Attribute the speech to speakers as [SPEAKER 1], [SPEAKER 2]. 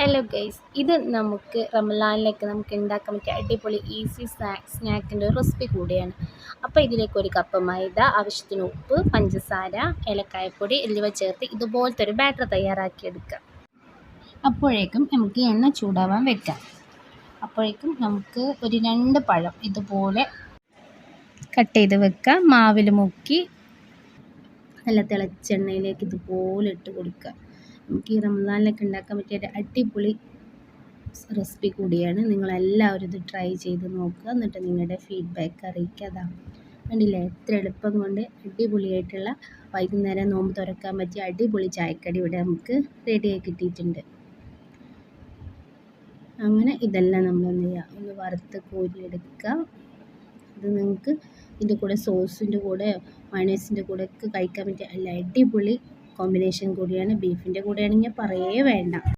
[SPEAKER 1] Hello guys ഇത് നമുക്ക് റമലാനിലേക്ക് നമുക്ക് ഉണ്ടാക്കാൻ പറ്റിയ അടിപൊളി ഈസി സ്നാക്ക് സ്നാക്കിന്റെ റെസിപ്പി കൂടിയാണ്. അപ്പോൾ ഇതിലേക്ക് ഒരു കപ്പ് മൈദ ആവശ്യത്തിന് ഉപ്പ് പഞ്ചസാര ഏലക്കായപ്പൊടി എന്നിവ ചേർത്ത് ഇതുപോലത്തെ ഒരു ബാറ്റർ തയ്യാറാക്കിയെടുക്കാം അപ്പോഴേക്കും നമുക്ക് എണ്ണ ചൂടാവാൻ വെക്കാം. അപ്പോഴേക്കും നമുക്ക് ഒരു രണ്ട് പഴം ഇതുപോലെ കട്ട് ചെയ്ത് വെക്കാം മാവിൽ മുക്കി നല്ല തിളച്ചെണ്ണയിലേക്ക് ഇതുപോലെ ഇട്ട് കൊടുക്കുക. നമുക്ക് ഈ റംസാനിലൊക്കെ ഉണ്ടാക്കാൻ പറ്റിയ ഒരു അടിപൊളി റെസിപ്പി കൂടിയാണ്. നിങ്ങളെല്ലാവരും ഇത് ട്രൈ ചെയ്ത് നോക്കുക. എന്നിട്ട് നിങ്ങളുടെ ഫീഡ്ബാക്ക് അറിയിക്കുക കണ്ടില്ലേ? എത്ര എളുപ്പം കൊണ്ട് അടിപൊളിയായിട്ടുള്ള വൈകുന്നേരം നോമ്പ് തുറക്കാൻ പറ്റിയ അടിപൊളി ചായക്കടി ഇവിടെ നമുക്ക് റെഡിയായി കിട്ടിയിട്ടുണ്ട്. അങ്ങനെ ഇതെല്ലാം നമ്മൾ എന്ത് ചെയ്യുക ഒന്ന് വറുത്ത് കോരിയെടുക്കുക. ഇത് നിങ്ങൾക്ക് ഇതിന്റെ കൂടെ സോസിന്റെ കൂടെ മയണൈസിന്റെ കൂടെ ഒക്കെ കഴിക്കാൻ പറ്റിയ നല്ല അടിപൊളി കോമ്പിനേഷൻ കൂടിയാണ് ബീഫിന്റെ കൂടെയാണെങ്കിൽ പറയേ വേണ്ട.